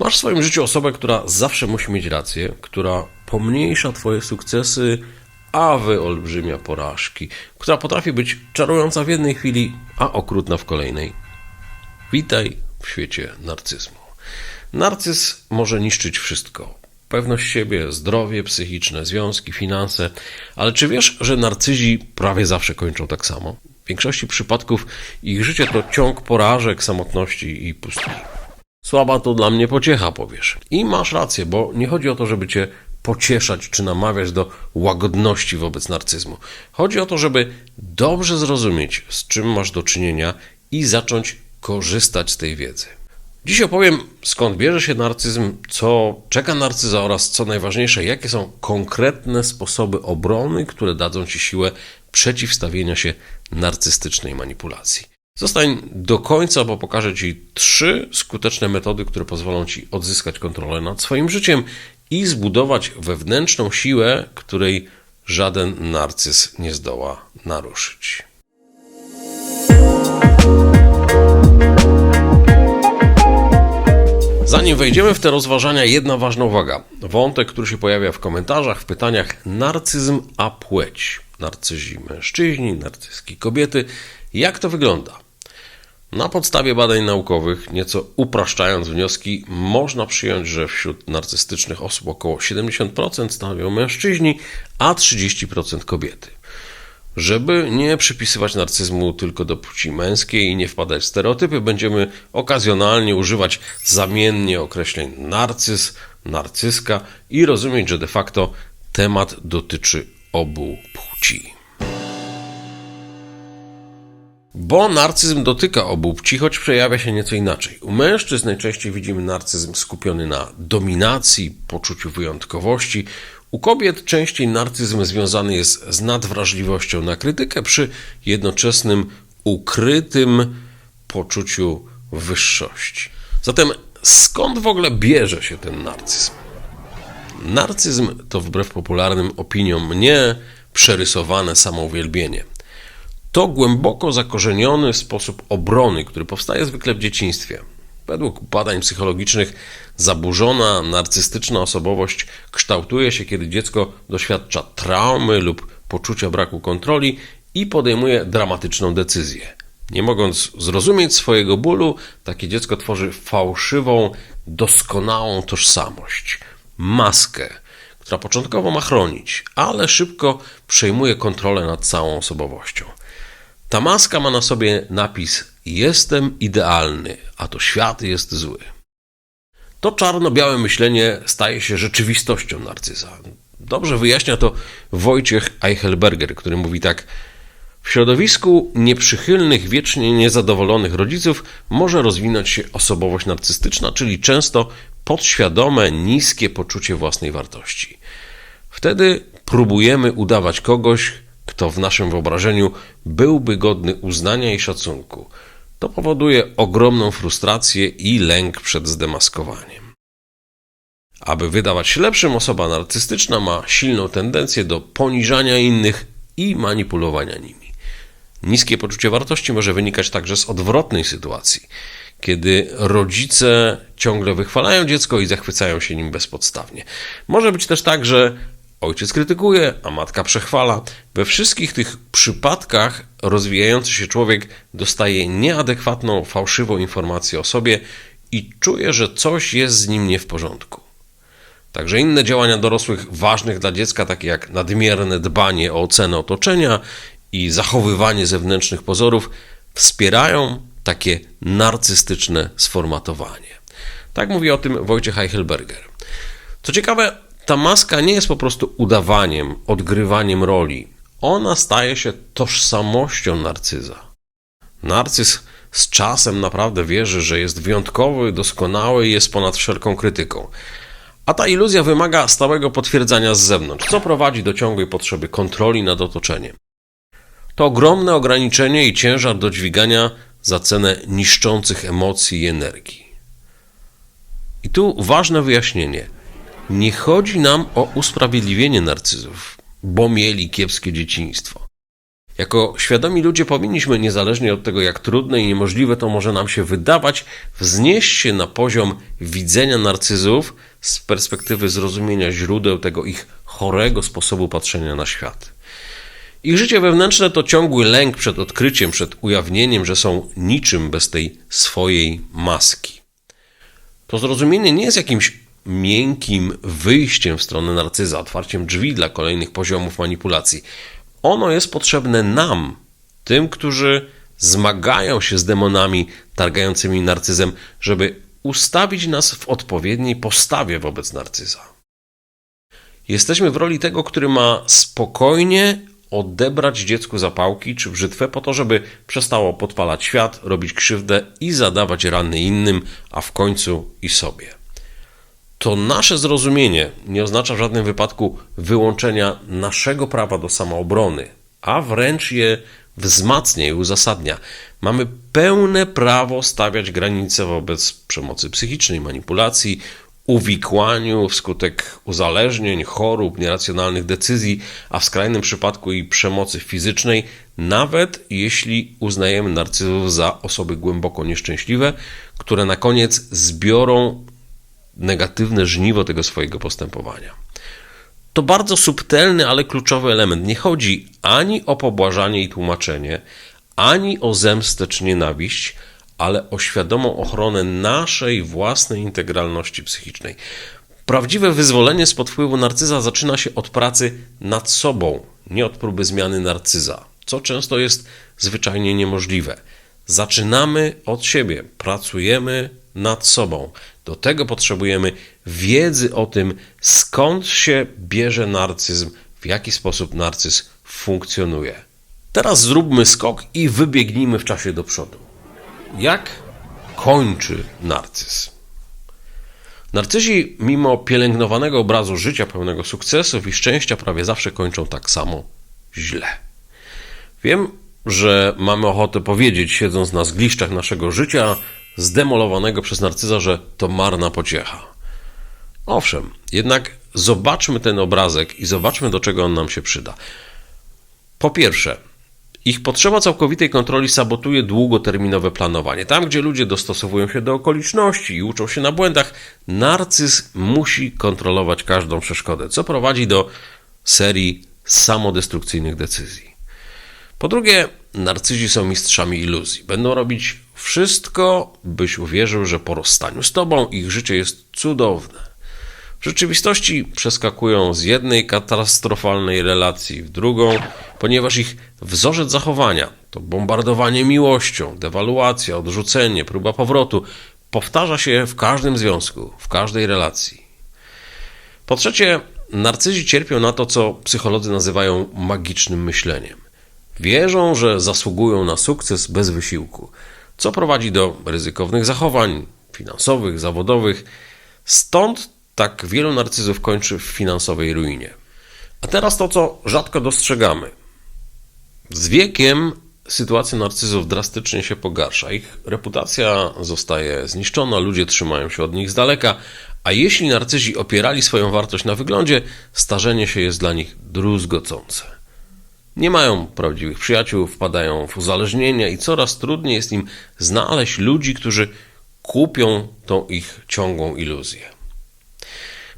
Masz w swoim życiu osobę, która zawsze musi mieć rację, która pomniejsza Twoje sukcesy, a wyolbrzymia porażki, która potrafi być czarująca w jednej chwili, a okrutna w kolejnej. Witaj w świecie narcyzmu. Narcyz może niszczyć wszystko. Pewność siebie, zdrowie psychiczne, związki, finanse. Ale czy wiesz, że narcyzi prawie zawsze kończą tak samo? W większości przypadków ich życie to ciąg porażek, samotności i pustki. Słaba to dla mnie pociecha, powiesz. I masz rację, bo nie chodzi o to, żeby cię pocieszać czy namawiać do łagodności wobec narcyzmu. Chodzi o to, żeby dobrze zrozumieć, z czym masz do czynienia i zacząć korzystać z tej wiedzy. Dziś opowiem, skąd bierze się narcyzm, co czeka narcyza oraz co najważniejsze, jakie są konkretne sposoby obrony, które dadzą ci siłę przeciwstawienia się narcystycznej manipulacji. Zostań do końca, bo pokażę Ci trzy skuteczne metody, które pozwolą Ci odzyskać kontrolę nad swoim życiem i zbudować wewnętrzną siłę, której żaden narcyz nie zdoła naruszyć. Zanim wejdziemy w te rozważania, jedna ważna uwaga. Wątek, który się pojawia w komentarzach, w pytaniach: narcyzm a płeć. Narcyzi mężczyźni, narcyzki kobiety. Jak to wygląda? Na podstawie badań naukowych, nieco upraszczając wnioski, można przyjąć, że wśród narcystycznych osób około 70% stanowią mężczyźni, a 30% kobiety. Żeby nie przypisywać narcyzmu tylko do płci męskiej i nie wpadać w stereotypy, będziemy okazjonalnie używać zamiennie określeń narcyz, narcyzka i rozumieć, że de facto temat dotyczy obu płci. Bo narcyzm dotyka obu płci, choć przejawia się nieco inaczej. U mężczyzn najczęściej widzimy narcyzm skupiony na dominacji, poczuciu wyjątkowości. U kobiet częściej narcyzm związany jest z nadwrażliwością na krytykę przy jednoczesnym ukrytym poczuciu wyższości. Zatem skąd w ogóle bierze się ten narcyzm? Narcyzm to wbrew popularnym opiniom nie przerysowane samouwielbienie. To głęboko zakorzeniony sposób obrony, który powstaje zwykle w dzieciństwie. Według badań psychologicznych zaburzona narcystyczna osobowość kształtuje się, kiedy dziecko doświadcza traumy lub poczucia braku kontroli i podejmuje dramatyczną decyzję. Nie mogąc zrozumieć swojego bólu, takie dziecko tworzy fałszywą, doskonałą tożsamość, maskę, która początkowo ma chronić, ale szybko przejmuje kontrolę nad całą osobowością. Ta maska ma na sobie napis Jestem idealny, a to świat jest zły. To czarno-białe myślenie staje się rzeczywistością narcyza. Dobrze wyjaśnia to Wojciech Eichelberger, który mówi tak: W środowisku nieprzychylnych, wiecznie niezadowolonych rodziców może rozwinąć się osobowość narcystyczna, czyli często podświadome, niskie poczucie własnej wartości. Wtedy próbujemy udawać kogoś, kto w naszym wyobrażeniu byłby godny uznania i szacunku. To powoduje ogromną frustrację i lęk przed zdemaskowaniem. Aby wydawać się lepszym, osoba narcystyczna ma silną tendencję do poniżania innych i manipulowania nimi. Niskie poczucie wartości może wynikać także z odwrotnej sytuacji, kiedy rodzice ciągle wychwalają dziecko i zachwycają się nim bezpodstawnie. Może być też tak, że Ojciec krytykuje, a matka przechwala. We wszystkich tych przypadkach rozwijający się człowiek dostaje nieadekwatną, fałszywą informację o sobie i czuje, że coś jest z nim nie w porządku. Także inne działania dorosłych ważnych dla dziecka, takie jak nadmierne dbanie o ocenę otoczenia i zachowywanie zewnętrznych pozorów, wspierają takie narcystyczne sformatowanie. Tak mówi o tym Wojciech Eichelberger. Co ciekawe, ta maska nie jest po prostu udawaniem, odgrywaniem roli. Ona staje się tożsamością narcyza. Narcyz z czasem naprawdę wierzy, że jest wyjątkowy, doskonały i jest ponad wszelką krytyką. A ta iluzja wymaga stałego potwierdzania z zewnątrz, co prowadzi do ciągłej potrzeby kontroli nad otoczeniem. To ogromne ograniczenie i ciężar do dźwigania za cenę niszczących emocji i energii. I tu ważne wyjaśnienie – nie chodzi nam o usprawiedliwienie narcyzów, bo mieli kiepskie dzieciństwo. Jako świadomi ludzie powinniśmy, niezależnie od tego, jak trudne i niemożliwe to może nam się wydawać, wznieść się na poziom widzenia narcyzów z perspektywy zrozumienia źródeł tego ich chorego sposobu patrzenia na świat. Ich życie wewnętrzne to ciągły lęk przed odkryciem, przed ujawnieniem, że są niczym bez tej swojej maski. To zrozumienie nie jest jakimś miękkim wyjściem w stronę narcyza, otwarciem drzwi dla kolejnych poziomów manipulacji. Ono jest potrzebne nam, tym, którzy zmagają się z demonami targającymi narcyzem, żeby ustawić nas w odpowiedniej postawie wobec narcyza. Jesteśmy w roli tego, który ma spokojnie odebrać dziecku zapałki czy brzytwę po to, żeby przestało podpalać świat, robić krzywdę i zadawać rany innym, a w końcu i sobie. To nasze zrozumienie nie oznacza w żadnym wypadku wyłączenia naszego prawa do samoobrony, a wręcz je wzmacnia i uzasadnia. Mamy pełne prawo stawiać granice wobec przemocy psychicznej, manipulacji, uwikłaniu wskutek uzależnień, chorób, nieracjonalnych decyzji, a w skrajnym przypadku i przemocy fizycznej, nawet jeśli uznajemy narcyzów za osoby głęboko nieszczęśliwe, które na koniec zbiorą negatywne żniwo tego swojego postępowania. To bardzo subtelny, ale kluczowy element. Nie chodzi ani o pobłażanie i tłumaczenie, ani o zemstę czy nienawiść, ale o świadomą ochronę naszej własnej integralności psychicznej. Prawdziwe wyzwolenie spod wpływu narcyza zaczyna się od pracy nad sobą, nie od próby zmiany narcyza, co często jest zwyczajnie niemożliwe. Zaczynamy od siebie, pracujemy nad sobą. Do tego potrzebujemy wiedzy o tym, skąd się bierze narcyzm, w jaki sposób narcyz funkcjonuje. Teraz zróbmy skok i wybiegnijmy w czasie do przodu. Jak kończy narcyz? Narcyzi, mimo pielęgnowanego obrazu życia pełnego sukcesów i szczęścia, prawie zawsze kończą tak samo źle. Wiem, że mamy ochotę powiedzieć, siedząc na zgliszczach naszego życia, zdemolowanego przez narcyza, że to marna pociecha. Owszem, jednak zobaczmy ten obrazek i zobaczmy, do czego on nam się przyda. Po pierwsze, ich potrzeba całkowitej kontroli sabotuje długoterminowe planowanie. Tam, gdzie ludzie dostosowują się do okoliczności i uczą się na błędach, narcyz musi kontrolować każdą przeszkodę, co prowadzi do serii samodestrukcyjnych decyzji. Po drugie, narcyzi są mistrzami iluzji. Będą robić wszystko, byś uwierzył, że po rozstaniu z tobą ich życie jest cudowne. W rzeczywistości przeskakują z jednej katastrofalnej relacji w drugą, ponieważ ich wzorzec zachowania to bombardowanie miłością, dewaluacja, odrzucenie, próba powrotu powtarza się w każdym związku, w każdej relacji. Po trzecie, narcyzi cierpią na to, co psycholodzy nazywają magicznym myśleniem. Wierzą, że zasługują na sukces bez wysiłku, co prowadzi do ryzykownych zachowań finansowych, zawodowych. Stąd tak wielu narcyzów kończy w finansowej ruinie. A teraz to, co rzadko dostrzegamy. Z wiekiem sytuacja narcyzów drastycznie się pogarsza. Ich reputacja zostaje zniszczona, ludzie trzymają się od nich z daleka, a jeśli narcyzi opierali swoją wartość na wyglądzie, starzenie się jest dla nich druzgocące. Nie mają prawdziwych przyjaciół, wpadają w uzależnienia i coraz trudniej jest im znaleźć ludzi, którzy kupią tą ich ciągłą iluzję.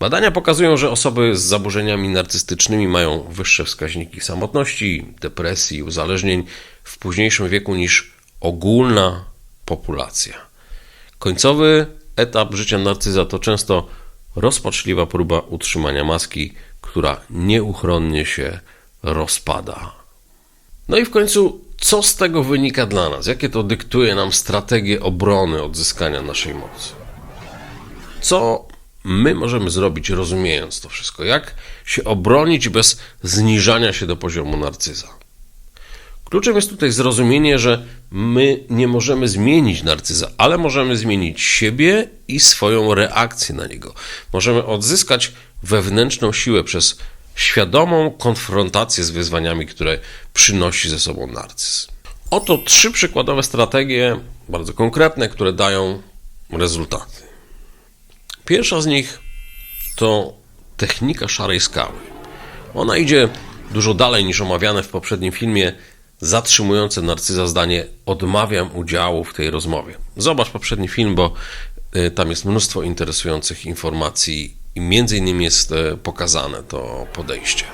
Badania pokazują, że osoby z zaburzeniami narcystycznymi mają wyższe wskaźniki samotności, depresji, uzależnień w późniejszym wieku niż ogólna populacja. Końcowy etap życia narcyza to często rozpaczliwa próba utrzymania maski, która nieuchronnie się rozpada. No i w końcu, co z tego wynika dla nas? Jakie to dyktuje nam strategię obrony odzyskania naszej mocy? Co my możemy zrobić, rozumiejąc to wszystko? Jak się obronić bez zniżania się do poziomu narcyza? Kluczem jest tutaj zrozumienie, że my nie możemy zmienić narcyza, ale możemy zmienić siebie i swoją reakcję na niego. Możemy odzyskać wewnętrzną siłę przez świadomą konfrontację z wyzwaniami, które przynosi ze sobą narcyz. Oto trzy przykładowe strategie, bardzo konkretne, które dają rezultaty. Pierwsza z nich to technika szarej skały. Ona idzie dużo dalej niż omawiane w poprzednim filmie zatrzymujące narcyza zdanie odmawiam udziału w tej rozmowie. Zobacz poprzedni film, bo y, tam jest mnóstwo interesujących informacji i między innymi jest y, pokazane to podejście.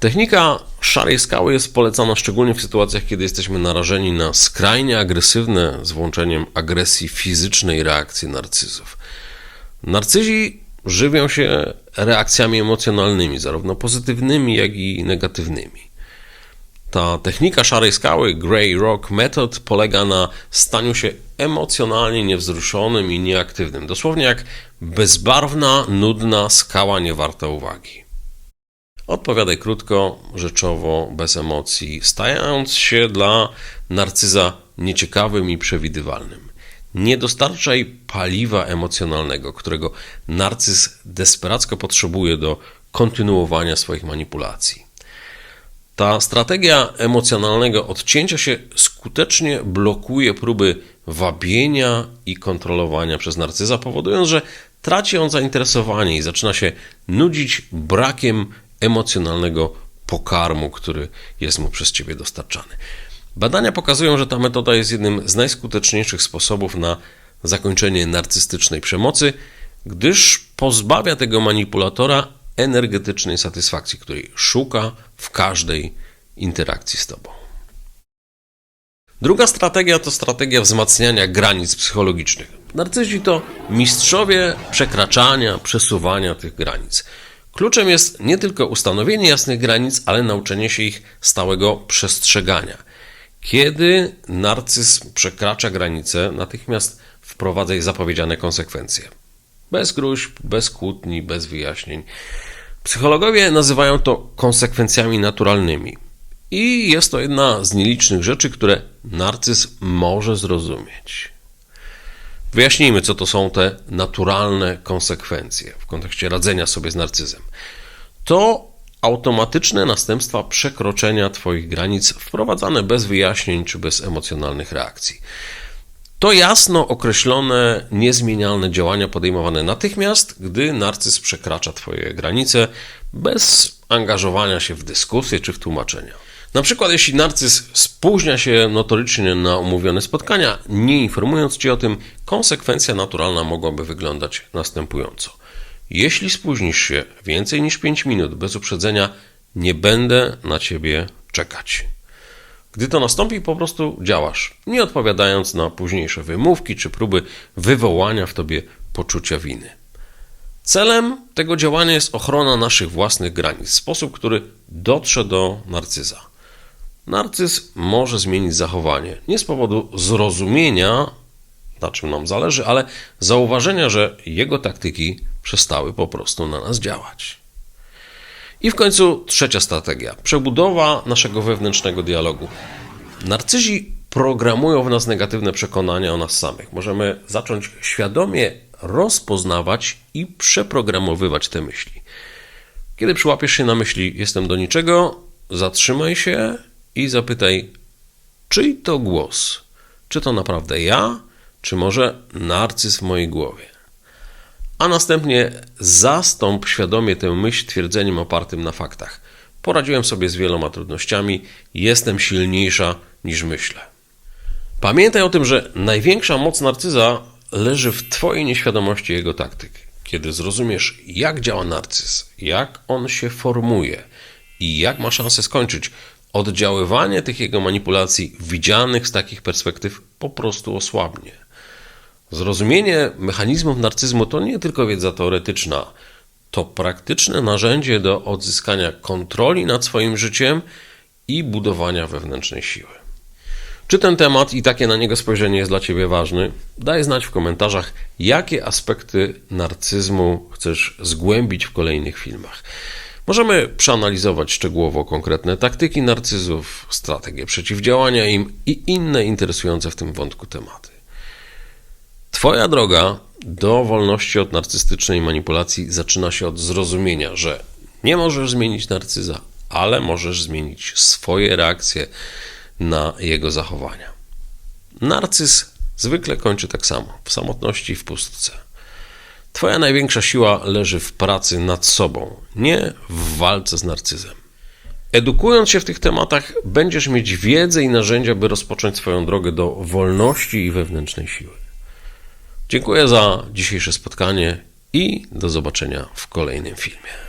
Technika szarej skały jest polecana szczególnie w sytuacjach, kiedy jesteśmy narażeni na skrajnie agresywne, z włączeniem agresji fizycznej reakcje narcyzów. Narcyzi żywią się reakcjami emocjonalnymi, zarówno pozytywnymi, jak i negatywnymi. Ta technika szarej skały, Grey Rock Method, polega na staniu się emocjonalnie niewzruszonym i nieaktywnym. Dosłownie jak bezbarwna, nudna skała niewarta uwagi. Odpowiadaj krótko, rzeczowo, bez emocji, stając się dla narcyza nieciekawym i przewidywalnym. Nie dostarczaj paliwa emocjonalnego, którego narcyz desperacko potrzebuje do kontynuowania swoich manipulacji. Ta strategia emocjonalnego odcięcia się skutecznie blokuje próby wabienia i kontrolowania przez narcyza, powodując, że traci on zainteresowanie i zaczyna się nudzić brakiem emocjonalnego pokarmu, który jest mu przez ciebie dostarczany. Badania pokazują, że ta metoda jest jednym z najskuteczniejszych sposobów na zakończenie narcystycznej przemocy, gdyż pozbawia tego manipulatora energetycznej satysfakcji, której szuka w każdej interakcji z Tobą. Druga strategia to strategia wzmacniania granic psychologicznych. Narcyzi to mistrzowie przekraczania, przesuwania tych granic. Kluczem jest nie tylko ustanowienie jasnych granic, ale nauczenie się ich stałego przestrzegania. Kiedy narcyz przekracza granice, natychmiast wprowadzaj zapowiedziane konsekwencje. Bez gruźb, bez kłótni, bez wyjaśnień. Psychologowie nazywają to konsekwencjami naturalnymi. I jest to jedna z nielicznych rzeczy, które narcyz może zrozumieć. Wyjaśnijmy, co to są te naturalne konsekwencje w kontekście radzenia sobie z narcyzem. To automatyczne następstwa przekroczenia Twoich granic, wprowadzane bez wyjaśnień czy bez emocjonalnych reakcji. To jasno określone, niezmienialne działania podejmowane natychmiast, gdy narcyz przekracza Twoje granice, bez angażowania się w dyskusję czy w tłumaczenia. Na przykład, jeśli narcyz spóźnia się notorycznie na umówione spotkania, nie informując Cię o tym, konsekwencja naturalna mogłaby wyglądać następująco. Jeśli spóźnisz się więcej niż 5 minut bez uprzedzenia, nie będę na Ciebie czekać. Gdy to nastąpi, po prostu działasz, nie odpowiadając na późniejsze wymówki czy próby wywołania w tobie poczucia winy. Celem tego działania jest ochrona naszych własnych granic sposób, który dotrze do narcyza. Narcyz może zmienić zachowanie nie z powodu zrozumienia, na czym nam zależy, ale zauważenia, że jego taktyki przestały po prostu na nas działać. I w końcu trzecia strategia przebudowa naszego wewnętrznego dialogu. Narcyzi programują w nas negatywne przekonania o nas samych. Możemy zacząć świadomie rozpoznawać i przeprogramowywać te myśli. Kiedy przyłapiesz się na myśli, jestem do niczego, zatrzymaj się i zapytaj, czyj to głos? Czy to naprawdę ja, czy może narcyz w mojej głowie? A następnie zastąp świadomie tę myśl twierdzeniem opartym na faktach. Poradziłem sobie z wieloma trudnościami, jestem silniejsza niż myślę. Pamiętaj o tym, że największa moc narcyza leży w Twojej nieświadomości jego taktyk. Kiedy zrozumiesz, jak działa narcyz, jak on się formuje i jak ma szansę skończyć, oddziaływanie tych jego manipulacji widzianych z takich perspektyw po prostu osłabnie. Zrozumienie mechanizmów narcyzmu to nie tylko wiedza teoretyczna, to praktyczne narzędzie do odzyskania kontroli nad swoim życiem i budowania wewnętrznej siły. Czy ten temat i takie na niego spojrzenie jest dla Ciebie ważny? Daj znać w komentarzach, jakie aspekty narcyzmu chcesz zgłębić w kolejnych filmach. Możemy przeanalizować szczegółowo konkretne taktyki narcyzów, strategie przeciwdziałania im i inne interesujące w tym wątku tematy. Twoja droga do wolności od narcystycznej manipulacji zaczyna się od zrozumienia, że nie możesz zmienić narcyza, ale możesz zmienić swoje reakcje na jego zachowania. Narcyz zwykle kończy tak samo w samotności i w pustce. Twoja największa siła leży w pracy nad sobą, nie w walce z narcyzem. Edukując się w tych tematach, będziesz mieć wiedzę i narzędzia, by rozpocząć swoją drogę do wolności i wewnętrznej siły. Dziękuję za dzisiejsze spotkanie i do zobaczenia w kolejnym filmie.